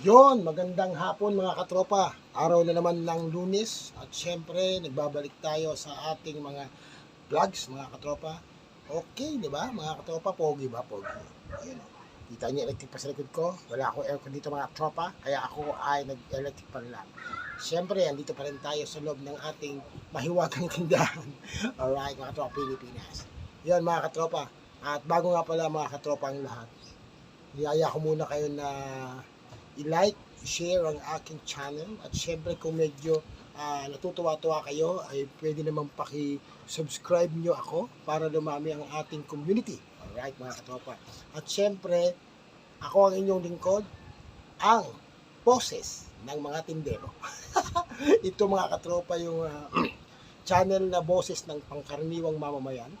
Yon, magandang hapon mga katropa. Araw na naman ng lunes at syempre nagbabalik tayo sa ating mga vlogs mga katropa. Okay, di ba? Mga katropa, pogi ba? Pogi. Ayun. Kita niyo electric pa sa likod ko. Wala akong aircon dito mga tropa. Kaya ako ay nag-electric pa lang. Syempre, andito pa rin tayo sa loob ng ating mahiwagang tindahan. Alright, mga katropa, Pilipinas. Yan mga katropa. At bago nga pala mga katropa ang lahat, niyaya ko muna kayo na i-like, share ang aking channel at syempre kung medyo ah, natutuwa-tuwa kayo ay pwede namang paki-subscribe nyo ako para lumami ang ating community. Alright mga katropa. At syempre, ako ang inyong lingkod, ang boses ng mga tindero. Ito mga katropa yung ah, channel na boses ng pangkaraniwang mamamayan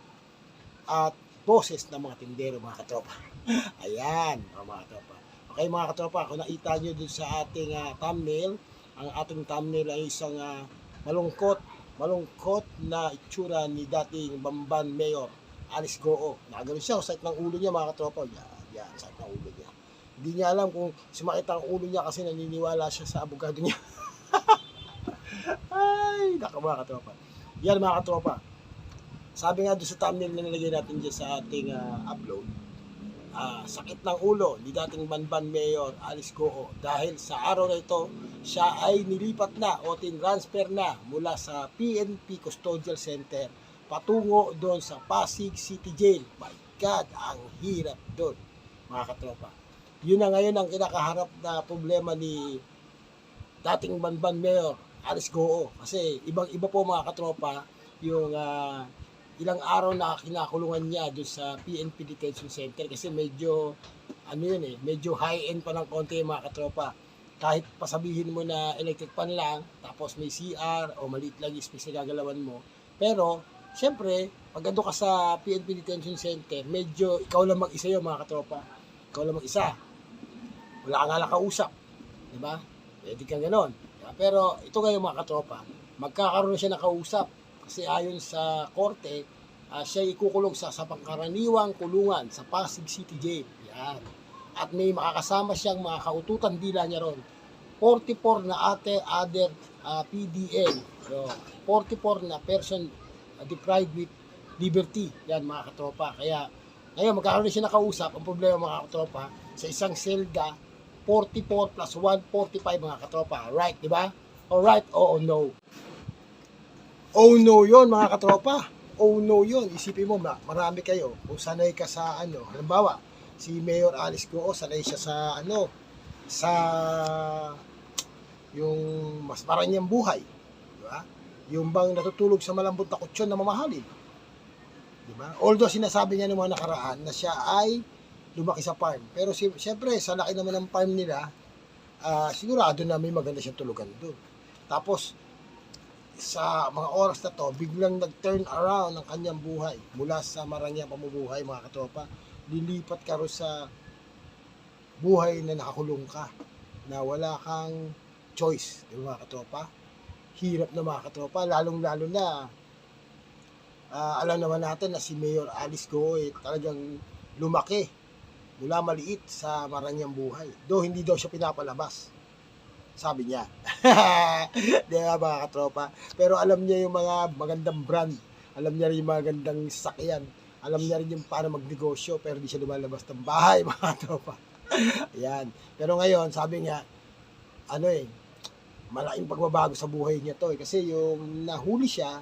at boses ng mga tindero mga katropa. Ayan, mga katropa. Okay mga katropa, kung nakita nyo dun sa ating ah, thumbnail, ang ating thumbnail ay isang ah, malungkot, malungkot na itsura ni dating Bamban Mayor Alice Goo. Nakagano siya, sakit ng ulo niya mga katropa. Yan, yan, sakit ng ulo niya. Hindi niya alam kung sumakit ang ulo niya kasi naniniwala siya sa abogado niya. Ay, naka mga katropa. Yan mga katropa. Sabi nga doon sa thumbnail na nilagay natin dyan sa ating ah, upload, ah, sakit ng ulo ni dating Banban Mayor Alice Goo dahil sa araw na ito, siya ay nilipat na o tinransfer na mula sa PNP Custodial Center patungo doon sa Pasig City Jail. My God, ang hirap doon, mga katropa. Yun na ngayon ang kinakaharap na problema ni dating Banban Mayor Alice Goo. Kasi ibang-iba po mga katropa yung ah, ilang araw na kinakulungan niya doon sa PNP Detention Center kasi medyo ano yun eh, medyo high-end pa ng konti mga katropa. Kahit pasabihin mo na electric pan lang, tapos may CR o maliit lang yung space na gagalawan mo. Pero, syempre, pag ando ka sa PNP Detention Center, medyo ikaw lang mag-isa yun mga katropa. Ikaw lang mag-isa. Wala ka nga kausap. Di ba? Pwede ka ganon. Diba? Pero ito ngayon mga katropa, magkakaroon siya ng kausap. Kasi ayon sa korte, ah, siya ikukulong sa, sa pangkaraniwang kulungan sa Pasig City Jail. Yan. At may makakasama siyang mga kaututan dila niya ron. 44 na ate other ah, PDL. So, 44 na person ah, deprived with liberty. Yan mga katropa. Kaya ngayon magkakaroon siya nakausap. Ang problema mga katropa, sa isang selda, 44 plus 1, 45 mga katropa. Right, di ba? Alright, oo, no. Oh no yon mga katropa. Oh no yon Isipin mo, ma- marami kayo. Kung sanay ka sa ano, halimbawa, si Mayor Alice Goo, sanay siya sa ano, sa yung mas maranyang buhay. Di ba? Yung bang natutulog sa malambot na kutsyon na mamahalin. Di ba? Although sinasabi niya ng mga nakaraan na siya ay lumaki sa farm. Pero si, siyempre, sa laki naman ng farm nila, ah, sigurado na may maganda siyang tulugan doon. Tapos, sa mga oras na to, biglang nag-turn around ang kanyang buhay mula sa maranyang pamumuhay, mga katropa. Lilipat ka sa buhay na nakakulong ka, na wala kang choice, di ba, mga katropa? Hirap na mga katropa, lalong-lalo na ah, alam naman natin na si Mayor Alice Go eh, talagang lumaki mula maliit sa maranyang buhay. Do hindi daw siya pinapalabas. Sabi niya. Di ba mga katropa? Pero alam niya yung mga magandang brand. Alam niya rin yung mga gandang sasakyan. Alam niya rin yung paano magnegosyo pero di siya lumalabas ng bahay mga katropa. Ayan. Pero ngayon, sabi niya, ano eh, malaking pagbabago sa buhay niya to eh. Kasi yung nahuli siya,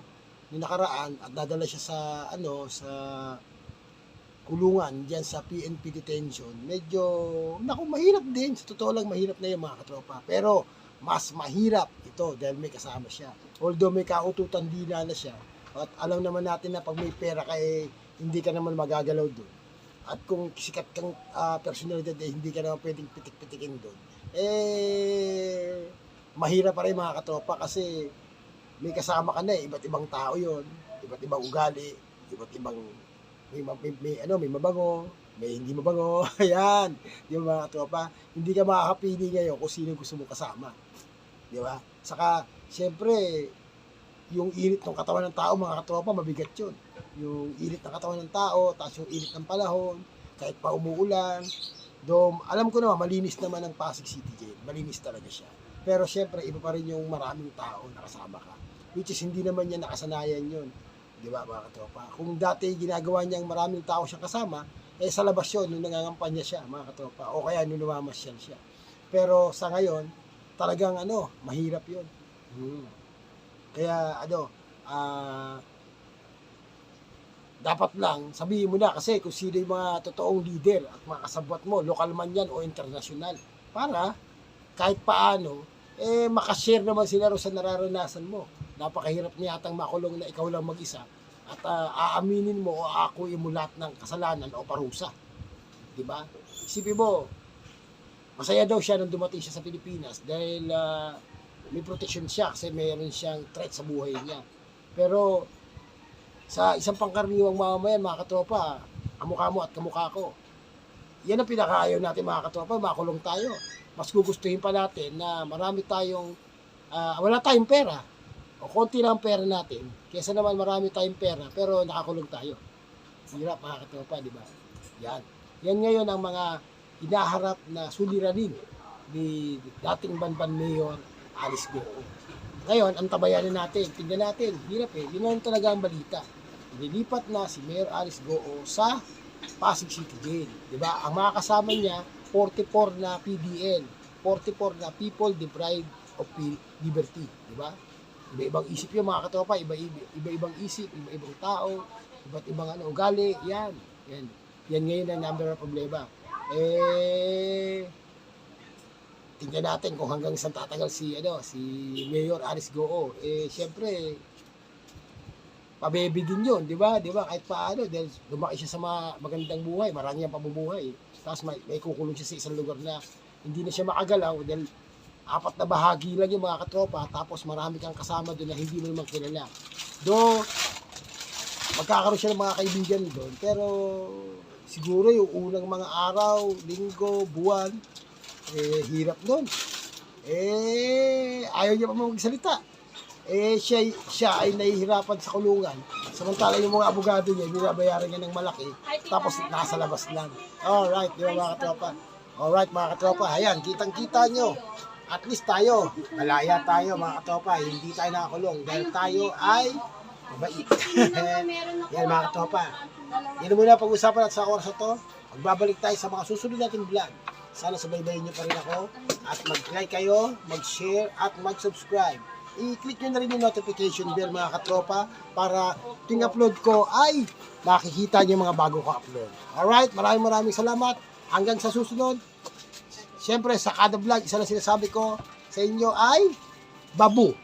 yung nakaraan, at nadala siya sa, ano, sa kulungan diyan sa PNP detention, medyo, naku, mahirap din. Sa totoo lang, mahirap na yung mga katropa. Pero, mas mahirap ito dahil may kasama siya. Although may kaututan dila na siya, at alam naman natin na pag may pera ka, eh, hindi ka naman magagalaw doon. At kung sikat kang ah, personalidad, eh, hindi ka naman pwedeng pitik-pitikin doon. Eh, mahirap pa rin mga katropa kasi may kasama ka na eh, iba't ibang tao yon iba't ibang ugali, iba't ibang may, ma- may, may ano, may mabango, may hindi mabango. Ayan. Di ba mga tropa? Hindi ka makakapili ngayon kung sino gusto mong kasama. Di ba? Saka, siyempre, yung init ng katawan ng tao, mga katropa, mabigat yun. Yung init ng katawan ng tao, tapos yung init ng panahon, kahit pa umuulan, Do, alam ko naman, malinis naman ang Pasig City Jail. Malinis talaga siya. Pero syempre, iba pa rin yung maraming tao nakasama ka. Which is, hindi naman niya nakasanayan yun. Di ba, mga katropa? Kung dati ginagawa niyang maraming tao siyang kasama, eh sa labas yun, nung nangangampanya siya, mga katropa. O kaya nung siya. Pero sa ngayon, talagang ano, mahirap yun. Hmm. Kaya ano, ah, dapat lang, sabihin mo na kasi kung sino yung mga totoong leader at mga kasabwat mo, lokal man yan o internasyonal. Para kahit paano, eh makashare naman sila ro sa nararanasan mo. Napakahirap niya atang makulong na ikaw lang mag-isa at ah, aaminin mo o aakuin mo lahat ng kasalanan o parusa. Di ba? Isipin mo, masaya daw siya nung dumating siya sa Pilipinas dahil ah, may protection siya kasi mayroon siyang threat sa buhay niya. Pero sa isang pangkaraniwang mamamayan, mga katropa, kamukha mo at kamukha ko. Yan ang pinakaayaw natin mga katropa, makulong tayo. Mas gugustuhin pa natin na marami tayong, ah, wala tayong pera. O konti lang ang pera natin. Kesa naman marami tayong pera, pero nakakulong tayo. Hirap mga katropa, di ba? Yan. Yan ngayon ang mga hinaharap na suliranin ni dating Banban Mayor Alice Go. Ngayon, ang tabayanin natin, tingnan natin, hirap eh, yun lang talaga ang balita. Nilipat na si Mayor Alice Goo sa Pasig City Jail. Di ba? Ang mga kasama niya, 44 na PDL, 44 na people deprived of liberty. Di ba? Iba-ibang isip yung mga iba-iba- iba-ibang isip, iba-ibang tao, iba't ibang ano, ugali, yan. Yan. Yan ngayon ang number of problema. Eh, tingnan natin kung hanggang saan tatagal si ano si Mayor Alice Goo. Eh syempre pabebe din 'yon, 'di ba? 'Di ba? Kahit paano dahil lumaki siya sa magandang buhay, marami ang pamumuhay. Tapos may, may kukulong siya sa isang lugar na hindi na siya makagalaw dahil apat na bahagi lang yung mga katropa tapos marami kang kasama doon na hindi mo naman kilala. Do magkakaroon siya ng mga kaibigan doon pero siguro yung unang mga araw, linggo, buwan eh hirap doon. Eh ayaw niya pa magsalita. Eh siya, siya ay nahihirapan sa kulungan. Samantala yung mga abogado niya, binabayaran niya ng malaki. Tapos nasa labas lang. Alright, di ba mga katropa? Alright mga katropa, ayan, kitang-kita nyo. At least tayo, malaya tayo mga katropa, hindi tayo nakakulong dahil tayo ay mabait. Yan mga katropa. Yan muna pag-usapan natin sa oras na to. Magbabalik tayo sa mga susunod nating vlog. Sana subaybayin niyo pa rin ako. At mag-like kayo, mag-share, at mag-subscribe. I-click nyo na rin yung notification bell mga katropa para ting upload ko ay makikita niyo mga bago ko upload. Alright, maraming maraming salamat. Hanggang sa susunod. Siyempre, sa kada vlog, isa na sinasabi ko sa inyo ay babu.